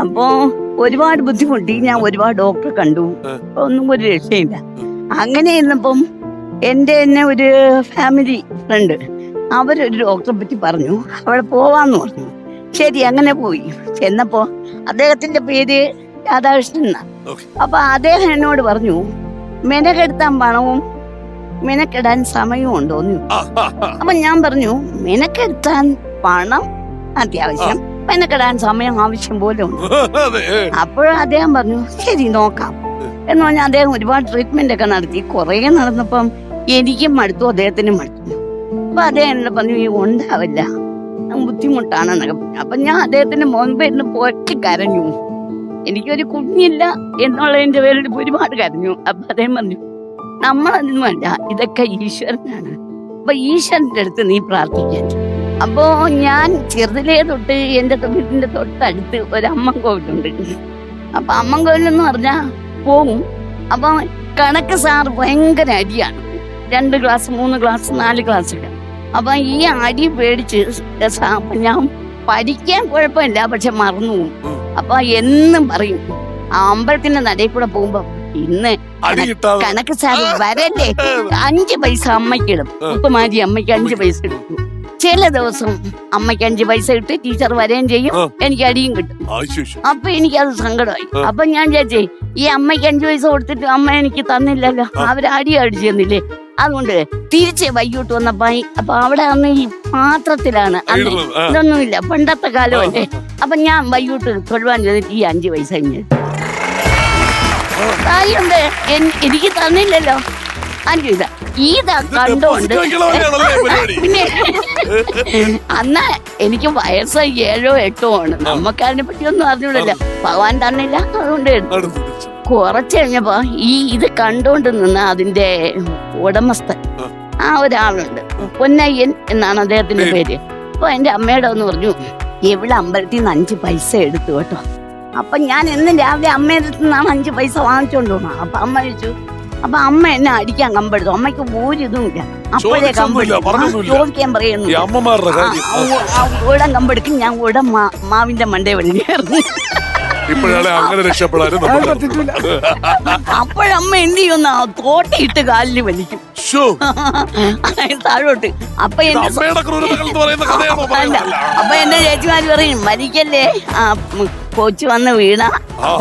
അപ്പോ ഒരുപാട് ബുദ്ധിമുട്ടി. ഞാൻ ഒരുപാട് ഡോക്ടറെ കണ്ടു. ഒന്നും ഒരു രക്ഷയില്ല. അങ്ങനെ ഇരുന്നപ്പം എന്റെ തന്നെ ഒരു ഫാമിലി ഫ്രണ്ട് അവരൊരു ഡോക്ടറെ പറ്റി പറഞ്ഞു. അവിടെ പോവാന്ന് പറഞ്ഞു. ശരി അങ്ങനെ പോയി. ചെന്നപ്പോ അദ്ദേഹത്തിന്റെ പേര് രാധാകൃഷ്ണൻ അപ്പൊ അദ്ദേഹം എന്നോട് പറഞ്ഞു മെനക്കെടുത്താൻ പണവും മെനക്കെടാൻ സമയവും ഉണ്ടോന്ന് അപ്പൊ ഞാൻ പറഞ്ഞു മെനക്കെടുത്താൻ പണം അത്യാവശ്യം. മെനക്കെടാൻ സമയം ആവശ്യം പോലും ഉണ്ട്. അപ്പോഴും അദ്ദേഹം പറഞ്ഞു ശരി നോക്കാം. എന്ന് പറഞ്ഞാൽ അദ്ദേഹം ഒരുപാട് ട്രീറ്റ്മെന്റ് ഒക്കെ നടത്തി. കൊറേ നടന്നപ്പം എനിക്കും മടുത്തു അദ്ദേഹത്തിനും മടുത്തു. അപ്പൊ അദ്ദേഹം എന്നോട് പറഞ്ഞു ഈ ഉണ്ടാവില്ല. ബുദ്ധിമുട്ടാണെന്നൊക്കെ പറഞ്ഞു. അപ്പൊ ഞാൻ അദ്ദേഹത്തിന്റെ മുൻപ് ഇരുന്ന് പൊറ്റി കരഞ്ഞു. എനിക്കൊരു കുഞ്ഞില്ല എന്നുള്ളതിന്റെ പേരിൽ ഒരുപാട് കരഞ്ഞു. അപ്പൊ അദ്ദേഹം പറഞ്ഞു നമ്മളതൊന്നുമല്ല ഇതൊക്കെ ഈശ്വരനാണ്. അപ്പൊ ഈശ്വരന്റെ അടുത്ത് നീ പ്രാർത്ഥിക്കാൻ അപ്പോ ഞാൻ ചെറുതിലേ തൊട്ട് എന്റെ വീടിന്റെ തൊട്ടടുത്ത് ഒരു അമ്മൻ കോവിലുണ്ട്. അപ്പൊ അമ്മൻ കോവിലെന്ന് പറഞ്ഞാ പോകും അപ്പൊ കണക്ക് സാർ ഭയങ്കര അരിയാണ് രണ്ട് ക്ലാസ് മൂന്ന് ക്ലാസ് നാല് ക്ലാസ് ഒക്കെ. അപ്പൊ ഈ അരി പേടിച്ച് ഞാൻ പഠിക്കാൻ കുഴപ്പമില്ല പക്ഷെ മറന്നു പോകും അപ്പൊ എന്നും പറയും അമ്പലത്തിന്റെ നടയിൽ കൂടെ പോകുമ്പോ ഇന്ന് കണക്ക് സാർ വരല്ലേ? അഞ്ച് പൈസ അമ്മയ്ക്കിടും ഉപ്പുമാരി അമ്മയ്ക്ക് അഞ്ച് പൈസ ഇടും. ചില ദിവസം അമ്മയ്ക്ക് അഞ്ച് പൈസ ഇട്ട് ടീച്ചർ വരെയും ചെയ്യും. എനിക്ക് അടിയും കിട്ടും. അപ്പൊ അപ്പൊ എനിക്കത് സങ്കടമായി. അപ്പൊ ഞാൻ ചേച്ചി ഈ അമ്മയ്ക്ക് അഞ്ചു പൈസ കൊടുത്തിട്ട് അമ്മ എനിക്ക് തന്നില്ലല്ലോ. അവർ അടി അടിച്ചു തന്നില്ലേ? അതുകൊണ്ട് തിരിച്ച് വൈകിട്ട് വന്നപ്പോ പായി അപ്പൊ അവിടെ അന്ന് ഈ പാത്രത്തിലാണ് അന്ന് ഇതൊന്നുമില്ല. പണ്ടത്തെ കാലമല്ലേ അപ്പൊ ഞാൻ വൈകിട്ട് തൊഴുവാൻ ചെന്നിട്ട് ഈ അഞ്ചു പൈസ എനിക്ക് തന്നില്ലല്ലോ. അഞ്ചു പൈസ. ഇതാ കണ്ടോണ്ട് പിന്നെ അന്ന് എനിക്ക് വയസ്സ് ഏഴോ എട്ടോ ആണ്. നമുക്ക് അതിനെ പറ്റി ഒന്നും അറിഞ്ഞൂടല്ല ഭഗവാൻ തന്നില്ല അതുകൊണ്ട് കുറച്ച് കഴിഞ്ഞപ്പോ ഈ ഇത് കണ്ടോണ്ട് നിന്ന് അതിന്റെ ഉടമസ്ഥൻ ആ. ഒരാളുണ്ട്. പൊന്നയ്യൻ എന്നാണ് അദ്ദേഹത്തിന്റെ പേര്. അപ്പൊ എന്റെ അമ്മയുടെ ഒന്ന് പറഞ്ഞു എവിടെ അമ്പലത്തിൽ നിന്ന് അഞ്ച് പൈസ എടുത്തു കേട്ടോ. അപ്പൊ ഞാൻ എന്നും രാവിലെ അമ്മയുടെ നിന്നാണ് അഞ്ച് പൈസ വാങ്ങിച്ചോണ്ട് പോകണം അപ്പൊ അമ്മ ചോദിച്ചു അപ്പൊ അമ്മ എന്നെ അടിക്കാൻ കമ്പെടുത്തു. അമ്മയ്ക്ക് ഒരു ഇതും ഇല്ല. അപ്പോഴേ കമ്പെടുത്തു. ചോദിക്കാൻ പറയുന്നു ഈ അമ്മമാരുടെ കാര്യം. ഊടം കമ്പെടുക്കും. ഞാൻ ഉടൻ മാവിന്റെ മണ്ടേ വലിയായിരുന്നു ഇപ്പോഴാണ് അങ്ങനെ രക്ഷപ്പെടാനും നമുക്ക് അപ്പോഴമ്മ എന്ത് ചെയ്യുന്ന? തോട്ടിയിട്ട് കാലിൽ വലിക്കും. താഴോട്ട്. അപ്പൊ അപ്പൊ എന്റെ ചേച്ചിമാര് പറയും വലിക്കല്ലേ ആ കൊച്ചു വന്ന് വീണ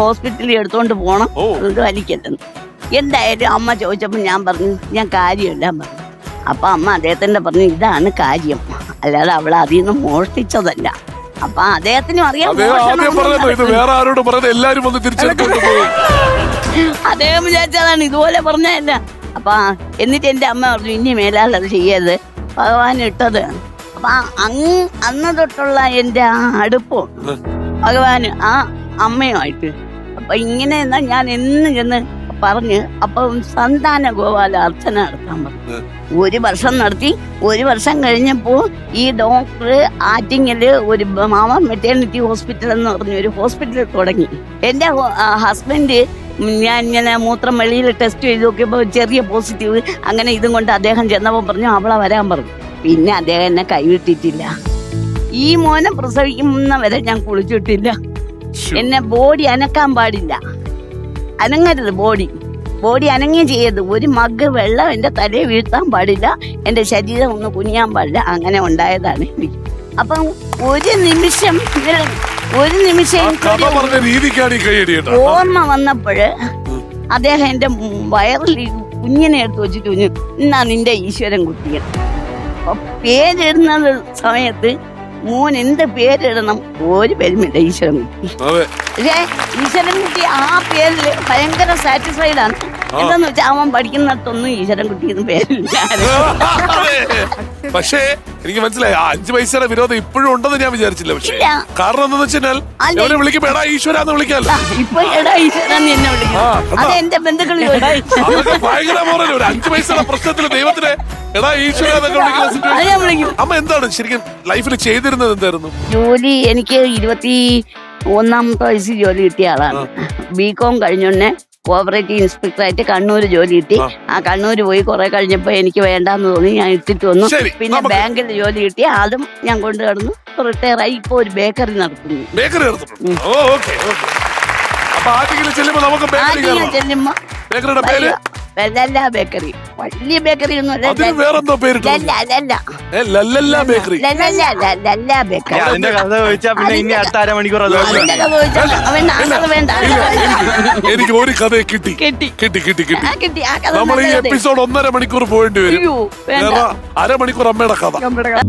ഹോസ്പിറ്റലിൽ എടുത്തോണ്ട് പോണം. അതുകൊണ്ട് വലിക്കല്ലെന്ന് എന്തായാലും അമ്മ ചോദിച്ചപ്പോൾ ഞാൻ പറഞ്ഞു ഞാൻ കാര്യമെല്ലാം പറഞ്ഞു. അപ്പൊ അമ്മ അദ്ദേഹത്തിന് പറഞ്ഞു ഇതാണ് കാര്യം. അല്ലാതെ അവൾ അതിൽ നിന്ന് മോഷ്ടിച്ചതല്ല. അപ്പൊ അദ്ദേഹത്തിനും അറിയാം വേറെ ആരോട് പറയുന്നത് എല്ലാരും വന്ന് തിരിച്ചെടുത്തോണ്ട് പോകും അദ്ദേഹം വിചാരിച്ചതാണ് ഇതുപോലെ പറഞ്ഞതല്ല അപ്പൊ എന്നിട്ട് എന്റെ അമ്മ പറഞ്ഞു ഇനി മേലാൽ അത് ചെയ്യരുത്. ഭഗവാൻ ഇട്ടത്. അപ്പൊ അങ് അന്ന് തൊട്ടുള്ള എന്റെ ആ അടുപ്പം ഭഗവാന് ആ അമ്മയുമായിട്ട്. അപ്പൊ ഇങ്ങനെ എന്നാ ഞാൻ എന്നും ചെന്ന് പറഞ്ഞ് അപ്പം സന്താന ഗോപാല അർച്ചന നടത്താൻ പറഞ്ഞു. ഒരു വർഷം നടത്തി. ഒരു വർഷം കഴിഞ്ഞപ്പോ ഈ ഡോക്ടർ ആറ്റിങ്ങൽ ഒരു മാമ മെറ്റേണിറ്റി ഹോസ്പിറ്റൽ എന്ന് പറഞ്ഞ ഒരു ഹോസ്പിറ്റൽ തുടങ്ങി. എന്റെ ഹസ്ബൻഡ് ഞാൻ ഇങ്ങനെ മൂത്രം വെളിയിൽ ടെസ്റ്റ് ചെയ്ത് നോക്കിയപ്പോൾ ചെറിയ പോസിറ്റീവ് അങ്ങനെ ഇതും കൊണ്ട് അദ്ദേഹം ചെന്നപ്പോൾ പറഞ്ഞു അവളെ വരാൻ പറഞ്ഞു. പിന്നെ അദ്ദേഹം എന്നെ കൈവിട്ടിട്ടില്ല. ഈ മോനെ പ്രസവിക്കുന്ന വരെ ഞാൻ കുളിച്ചിട്ടില്ല. എന്നെ ബോഡി അനക്കാൻ പാടില്ല. അനങ്ങരുത് ബോഡി. ബോഡി അനങ്ങുകയും ചെയ്യരുത്. ഒരു മഗ് വെള്ളം എന്റെ തലയെ വീഴ്ത്താൻ പാടില്ല. എന്റെ ശരീരം ഒന്ന് കുനിയാൻ പാടില്ല. അങ്ങനെ ഉണ്ടായതാണ് അപ്പം ഒരു നിമിഷം ഒരു നിമിഷം ഓർമ്മ വന്നപ്പോഴ് അദ്ദേഹം എന്റെ വയറിൽ കുഞ്ഞിനെ എടുത്ത് വെച്ചിട്ട് കുഞ്ഞു ഇന്നാ നിന്റെ ഈശ്വരൻ കുട്ടികൾ പേരിടുന്ന സമയത്ത് മോൻ എന്ത് പേരിടണം? ഒരു പേരുമില്ല ഈശ്വരൻ. കുട്ടി പക്ഷേ ഈശ്വരൻകുട്ടി ആ പേരിൽ ഭയങ്കര സാറ്റിസ്ഫൈഡ് ആണ്. എന്താന്ന് വെച്ചാൽ അവൻ പഠിക്കുന്നിടത്തൊന്നും ഈശ്വരൻകുട്ടി എന്ന് പേരില്ല. പക്ഷേ എനിക്ക് മനസ്സിലായി. ആ അഞ്ചു പൈസയുടെ വിരോധം ഇപ്പോഴും ഉണ്ടെന്ന് ഞാൻ വിചാരിച്ചില്ല. പക്ഷേ ഇല്ല. കാരണം എന്താണെന്ന് വെച്ചാൽ വിളിക്കുമ്പോ എടാ ഈശ്വരാന്ന് വിളിക്കാല്ലോ ഇപ്പൊ എടാ ഈശ്വരൻ എന്നെ? അത് എന്റെ ബന്ധുക്കൾ ചോദിക്കും. അതൊക്കെ ഭയങ്കര ഒരു അഞ്ചു പൈസയുടെ പ്രശ്നത്തിൽ ദൈവത്തിനെ എടാ ഈശ്വര അമ്മ എന്താണ് ശരിക്കും ലൈഫിൽ ചെയ്തിരുന്നത് എന്തായിരുന്നു? ജോലി എനിക്ക് ഇരുപത്തി ഒന്നാമത്തെ വയസ്സിൽ ജോലി കിട്ടിയ ആളാണ്. ബികോം കഴിഞ്ഞൊന്നെ കോപ്പറേറ്റീവ് ഇൻസ്പെക്ടറായിട്ട് കണ്ണൂർ ജോലി കിട്ടി. ആ. കണ്ണൂര് കണ്ണൂർ പോയി കുറെ കഴിഞ്ഞപ്പോ എനിക്ക് വേണ്ടാന്ന് തോന്നി ഞാൻ ഇട്ടിട്ട് വന്നു. പിന്നെ ബാങ്കിൽ ജോലി കിട്ടി. അതും ഞാൻ കൊണ്ടു കിടന്നു റിട്ടയർ ആയി ഇപ്പൊ ഒരു ബേക്കറി നടത്തുന്നു. ബേക്കറി നടത്തുന്നുണ്ട് ആദ്യം ചെല്ലുമ്പോ നമുക്ക് ബേക്കറി ആദ്യം കയറണം. ചെല്ലുമ്പോ ബേക്കറിയുടെ പേര്? ബേക്കറി വലിയ ബേക്കറി ഒന്നും അല്ല. അതിന് വേറെന്തോ പേരിട്ടു? ലല്ല ലല്ല. ഏ, ലല്ലല്ല ബേക്കറി ലല്ല ലല്ല ബേക്കറി അതിന്റെ കഥ ചോദിച്ചാ പിന്നെ ഇനി അടുത്ത അരമണിക്കൂർ അത് അതിന്റെ കഥ ചോദിച്ചാൽ അവൻ ആ കഥ വേണ്ട. ആ കഥ വേണ്ട. എനിക്ക് ഒരു കഥയെ കിട്ടി. കിട്ടി. കിട്ടി കിട്ടി കിട്ടി. ആ കിട്ടി. ആ കഥ നമ്മൾ ഈ എപ്പിസോഡ് ഒന്നര മണിക്കൂർ പോയിട്ട് വരും. അയ്യോ വേണ്ട. അരമണിക്കൂർ അമ്മയുടെ കഥ. നമ്മുടെ കഥ.